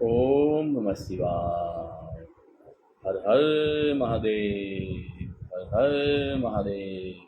ઓમ નમઃ શિવાય હર હર મહાદેવ હર હર મહાદેવ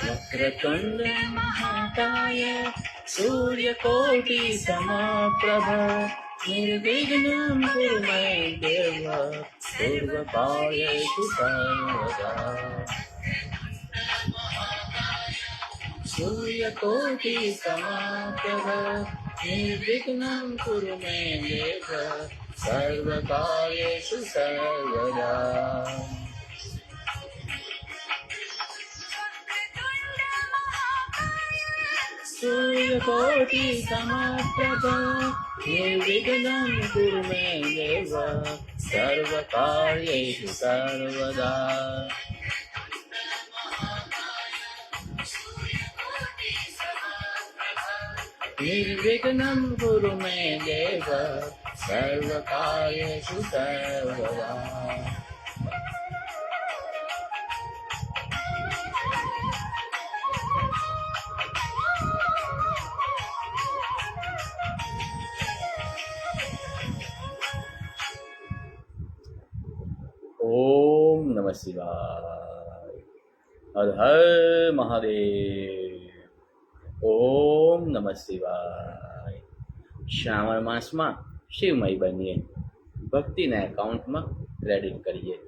ವಕ್ರತುಂಡ ಮಹಾಕಾಯ ಸೂರ್ಯಕೋಟಿ ಸಮಪ್ರಭ ನಿರ್ವಿಘ್ನಂ ಕುರು ಮೈ ದೇವ ಸರ್ವಕಾರ್ಯೇಷು ಸರ್ವದಾ సూర్యకోటి సమాకర నిర్విఘ్నం కురు మే దేవ సర్వకార్యేషు సర్వదా. సూర్యకోటి సమప్రభ నిర్విఘ్నం కురు మే దేవ సర్వకార్యేషు సర్వదా. નિર્વિઘ્ન કુરુ મે દેવ સર્વકાર્યેષુ સર્વદા ઓમ નમઃ શિવાય હર હર મહાદેવ ઓમ નમઃ શિવાય. શ્રાવણ માસમાં શિવમય બનીએ. ભક્તિના એકાઉન્ટમાં ક્રેડિટ કરીએ.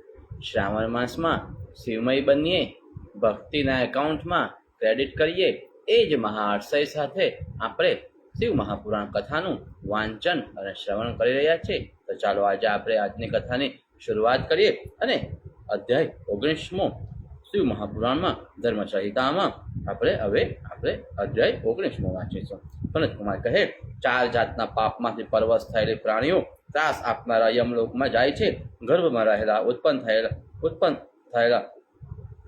શ્રાવણ માસમાં શિવમય બનીએ. ભક્તિના એકાઉન્ટમાં ક્રેડિટ કરીએ. એ જ મહાઆશય સાથે આપણે શિવ મહાપુરાણ કથાનું વાંચન અને શ્રવણ કરી રહ્યા છીએ તો ચાલો આજે આપણે આજની કથાની શરૂઆત કરીએ અને અધ્યાય ઓગણીસમો શિવ મહાપુરાણમાં ધર્મ આપણે હવે આપણે અધ્યાય ઓગણીસમો વાંચીશું કુમાર કહે, ચાર જાતના પાપમાંથી પરવશ થયેલી પ્રાણીઓ ત્રાસ આપનારા યમલોકમાં જાય છે. ગર્ભમાં રહેલા, ઉત્પન્ન થયેલા ઉત્પન્ન થયેલા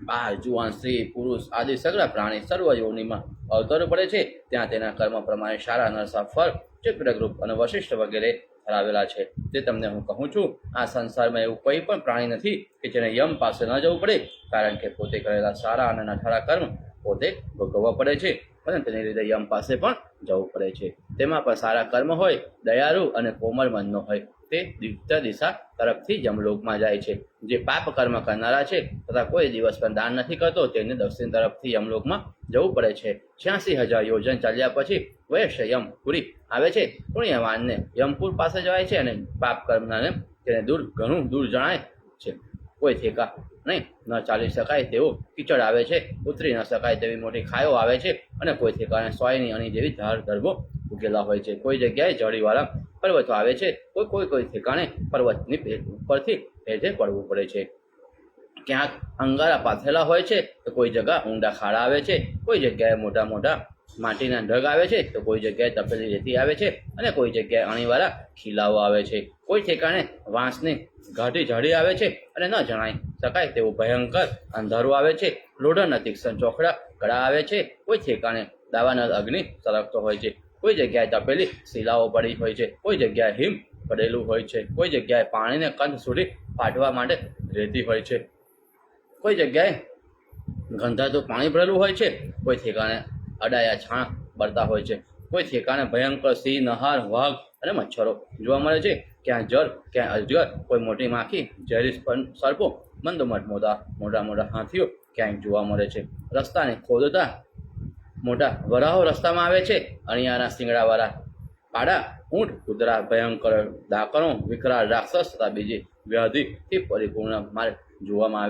બાળ, જુવાન, સ્ત્રી, પુરુષ આદિ સગળા પ્રાણી સર્વ યોનિમાં અવતર પડે છે. ત્યાં તેના કર્મ પ્રમાણે સારા, નરસા, ફળ ચક્રગ્રુપ અને વશિષ્ઠ વગેરે ધરાવેલા છે. તે તમને હું કહું છું, આ સંસારમાં એવું કોઈ પણ પ્રાણી નથી કે જેને યમ પાસે ન જવું પડે, કારણ કે પોતે કરેલા સારા અને નઠારા કર્મ પોતે ભોગવવા પડે છે અને તેની લીધે યમ પાસે પણ જવું પડે છે. તેમાં પણ સારા કર્મ હોય, દયાળુ અને કોમળ મનનો હોય, તે દિવ્ય દિશા તરફથી યમલોકમાં જાય છે. જે પાપ કર્મ કરનારા છે તથા કોઈ દિવસ પણ દાન નથી કરતો તેને દક્ષિણ તરફથી યમલોકમાં જવું પડે છે. છ્યાસી હજાર યોજન ચાલ્યા પછી વૈશ્ય યમપુરી આવે છે. પુણ્યવાનને યમપુર પાસે જવાય છે અને પાપ કર્મનાને તેને દૂર ઘણું દૂર જણાય છે. કોઈ ઠેકા નહીં. ન ચાલી શકાય તેવો કીચડ આવે છે, ઉતરી ન શકાય તેવી મોટી ખાયો આવે છે અને કોઈ ઠેકાણે સોયની અણી જેવી ધાર ધર્મો ઉગેલા હોય છે. કોઈ જગ્યાએ જળીવાળા પર્વતો આવે છે, કોઈ કોઈ કોઈ ઠેકાણે પર્વતની ઉપરથી ભેજે પડવું પડે છે. ક્યાંક અંગારા પાથરેલા હોય છે, તો કોઈ જગ્યા ઊંડા ખાડા આવે છે, કોઈ જગ્યાએ મોટા મોટા માટીના ઢગ આવે છે, તો કોઈ જગ્યાએ તપેલી રેતી આવે છે અને કોઈ જગ્યાએ અણીવાળા ખીલાઓ આવે છે. કોઈ ઠેકાણે વાંસની ઘાટી ઝાડી આવે છે અને ન જણાય શકાય તેવું ભયંકર અંધારું આવે છે. લોઢણના તીક્ષણ ચોખડા ગળા આવે છે. કોઈ ઠેકાણે દાવાનળ અગ્નિ સળગતો હોય છે. કોઈ જગ્યાએ તપેલી શિલાઓ પડી હોય છે. કોઈ જગ્યાએ હિમ પડેલું હોય છે. કોઈ જગ્યાએ પાણીને કંદ સુધી ફાટવા માટે રહેતી હોય છે. કોઈ જગ્યાએ ગંધાતું પાણી ભરેલું હોય છે. કોઈ ઠેકાણે અડાયા છાણ બળતા હોય છે. કોઈ ઠેકાણે ભયંકર સિંહ, નહાર, વાઘ અને મચ્છરો જોવા મળે છે. ક્યાં જળ ક્યાં અજગર, કોઈ મોટી માખી, ઝેરી સર્પો મંદોમઠ મોટા મોટા મોટા હાથીઓ ક્યાંય જોવા મળે છે. રસ્તાને ખોદતા મોટા વરાહો રસ્તામાં આવે છે. અણિયાના શિંગડાવાળા પાડા, ઊંટ, કૂતરા, ભયંકર દાકણો વિકરાળ રાક્ષસ તથા બીજી વ્યાધિથી પરિપૂર્ણ માર્ગ જોવામાં આવે